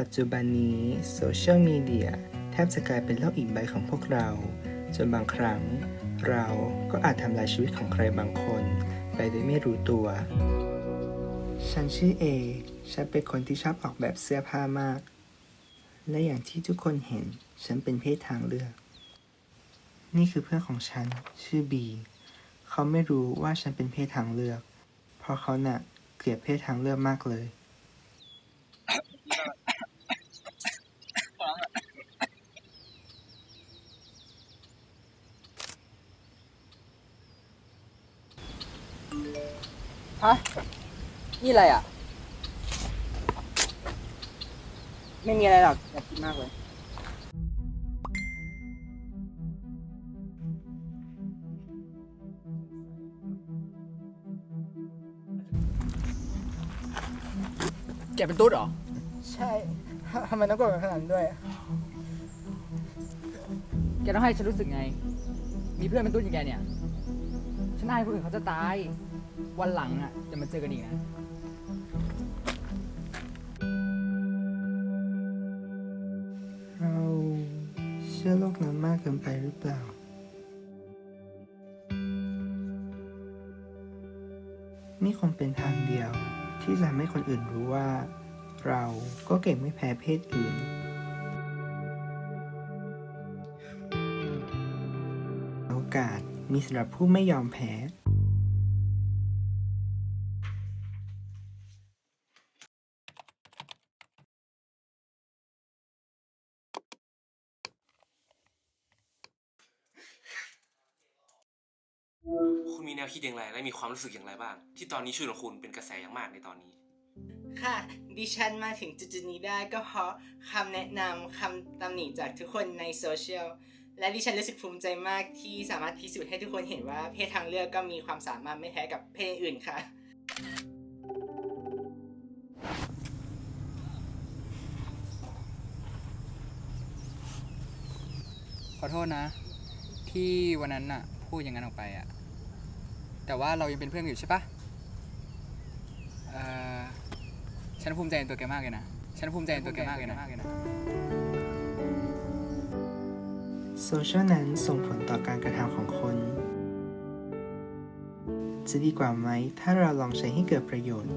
ปัจจุบันนี้โซเชียลมีเดียแทบจะกลายเป็นโลกอีกใบของพวกเรา จนบางครั้ง เราก็อาจทำลายชีวิตของใครบางคน ไปโดยไม่รู้ตัว ฉันชื่อเอ ฉันเป็นคนที่ชอบออกแบบเสื้อผ้ามาก และอย่างที่ทุกคนเห็น ฉันเป็นเพศทางเลือก นี่คือเพื่อนของฉัน ชื่อบีเขาไม่รู้ว่าฉันเป็นเพศทางเลือก เพราะเขาน่ะเกลียดเพศทางเลือกมากเลย ฮะ นี่อะไรอะ ไม่มีอะไรหรอกอย่าคิดมากเลย แกเป็นตุ๊ดเหรอ ใช่ทำไมต้องโกรธกันขนาดนั้นด้วย แกต้องให้ฉันรู้สึกไง มีเพื่อนเป็นตุ๊ดอย่างแกเนี่ย ฉันอายคนอื่นเขาจะตาย วันหลังอะจะมาเจอกันอีกนะ เราเชื่อโลกนั้นมากเกินไปหรือเปล่านี่คงเป็นทางเดียว ที่จะทำให้คนอื่นรู้ว่า เราก็เก่งไม่แพ้เพศอื่น โอกาส มีสำหรับผู้ไม่ยอมแพ้ คุณมีแนวคิดอย่างไร และมีความรู้สึกอย่างไรบ้าง ที่ตอนนี้ชื่อของคุณเป็นกระแสอย่างมากในตอนนี้ ค่ะ ดิฉันมาถึงจุดๆนี้ได้ก็เพราะคำแนะนำคำตำหนิจากทุกคนในโซเชียล และดิฉันรู้สึกภูมิใจมากที่สามารถพิสูจน์ให้ทุกคนเห็นว่าเพศทางเลือกก็มีความสามารถไม่แพ้กับเพศอื่นค่ะ ขอโทษนะ ที่วันนั้นน่ะ พูดอย่างนั้นออกไปอะแต่ว่าเรายังเป็นเพื่อนกันอยู่ใช่ปะเอ่อฉันภูมิใจในตัวแกมากเลยนะ ฉันภูมิใจในตัวแกมากเลยนะ โซเชียลนั้นส่งผลต่อการกระทำของคน จะดีกว่าไหมถ้าเราลองใช้ให้เกิดประโยชน์